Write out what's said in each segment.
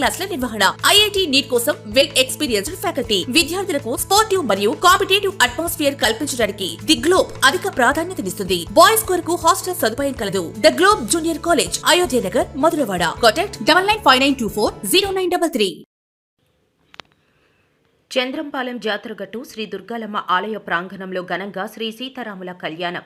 క్లాసుల నిర్వహణ. IIT NEET కోసం వెల్ ఎక్స్పీరియన్స్డ్ ఫ్యాకల్టీ. విద్యార్థులకు స్పోర్టివ్ మరియు కాంపిటేటివ్ అట్మాస్ఫియర్ కల్పించడానికి ది గ్లోబ్ అధిక ప్రాధాన్యతనిస్తుంది బాయ్స్ కొరకు హాస్టల్ సదుపాయం కలదు. The Globe junior college Ayodhya Nagar Madhurawada. Contact double nine five nine two four zero nine double three. Chandrampalem జాతరగట్టు Sri Durgalamma ఆలయ ప్రాంగణంలో ఘనంగా శ్రీ సీతారాముల కళ్యాణం.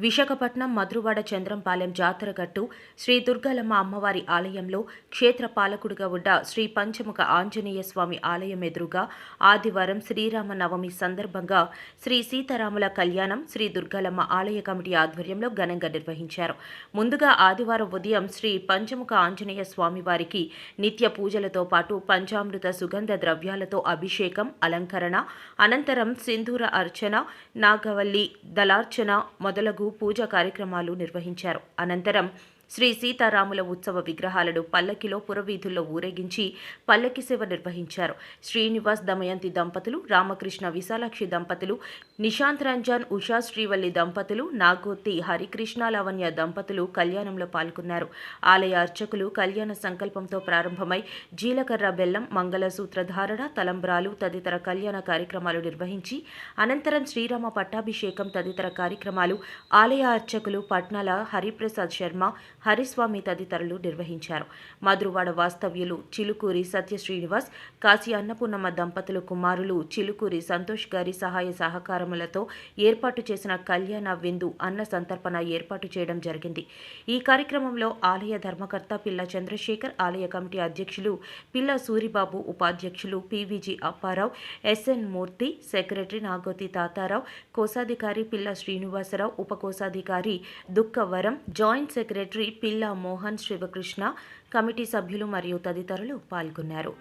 విశాఖపట్నం మధురవాడ చంద్రంపాలెం జాతరగట్టు శ్రీ దుర్గాలమ్మ అమ్మవారి ఆలయంలో క్షేత్ర పాలకుడిగా ఉన్న శ్రీ పంచముఖ ఆంజనేయ స్వామి ఆలయం ఎదురుగా ఆదివారం శ్రీరామ నవమి సందర్భంగా శ్రీ సీతారాముల కళ్యాణం శ్రీ దుర్గాలమ్మ ఆలయ కమిటీ ఆధ్వర్యంలో ఘనంగా నిర్వహించారు. ముందుగా ఆదివారం ఉదయం శ్రీ పంచముఖ ఆంజనేయ స్వామి వారికి నిత్య పూజలతో పాటు పంచామృత సుగంధ ద్రవ్యాలతో అభిషేకం అలంకరణ అనంతరం సింధూర అర్చన నాగవల్లి దళార్చన మొదలగు పూజా కార్యక్రమాలు నిర్వహించారు. అనంతరం శ్రీ సీతారాముల ఉత్సవ విగ్రహాలను పల్లకిలో పురవీధుల్లో ఊరేగించి పల్లకి సేవ నిర్వహించారు. శ్రీనివాస్ దమయంతి దంపతులు రామకృష్ణ విశాలాక్షి దంపతులు నిశాంత్ రంజాన్ ఉషా శ్రీవల్లి దంపతులు నాగోత్తి హరికృష్ణ లావణ్య దంపతులు కళ్యాణంలో పాల్గొన్నారు. ఆలయ అర్చకులు కళ్యాణ సంకల్పంతో ప్రారంభమై జీలకర్ర బెల్లం మంగళసూత్ర ధారణ తలంబ్రాలు తదితర కళ్యాణ కార్యక్రమాలు నిర్వహించి అనంతరం శ్రీరామ పట్టాభిషేకం తదితర కార్యక్రమాలు ఆలయ అర్చకులు పట్నాల హరిప్రసాద్ శర్మ హరిస్వామి తదితరులు నిర్వహించారు. మధురవాడ వాస్తవ్యులు చిలుకూరి సత్య శ్రీనివాస్ కాశీ అన్నపూర్ణమ్మ దంపతులు కుమారులు చిలుకూరి సంతోష్ గారి సహాయ సహకారములతో ఏర్పాటు చేసిన కళ్యాణ విందు అన్న సంతర్పణ ఏర్పాటు చేయడం జరిగింది. ఈ కార్యక్రమంలో ఆలయ ధర్మకర్త పిల్ల చంద్రశేఖర్ ఆలయ కమిటీ అధ్యక్షులు పిల్ల సూరిబాబు ఉపాధ్యక్షులు PVG Apparao SN Murthy secretary Nagothi Tatarao కోశాధికారి పిల్ల శ్రీనివాసరావు ఉపకోశాధికారి Dukkavaram joint secretary Pilla Mohan Sivakrishna committee సభ్యులు మరియు తదితరులు పాల్గొన్నారు.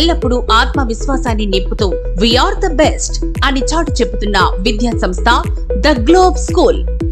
ఎల్లప్పుడూ ఆత్మవిశ్వాసాన్ని నింపుతూ వీఆర్ ద బెస్ట్ అని చాటు చెబుతున్న విద్యా సంస్థ ద గ్లోబ్ స్కూల్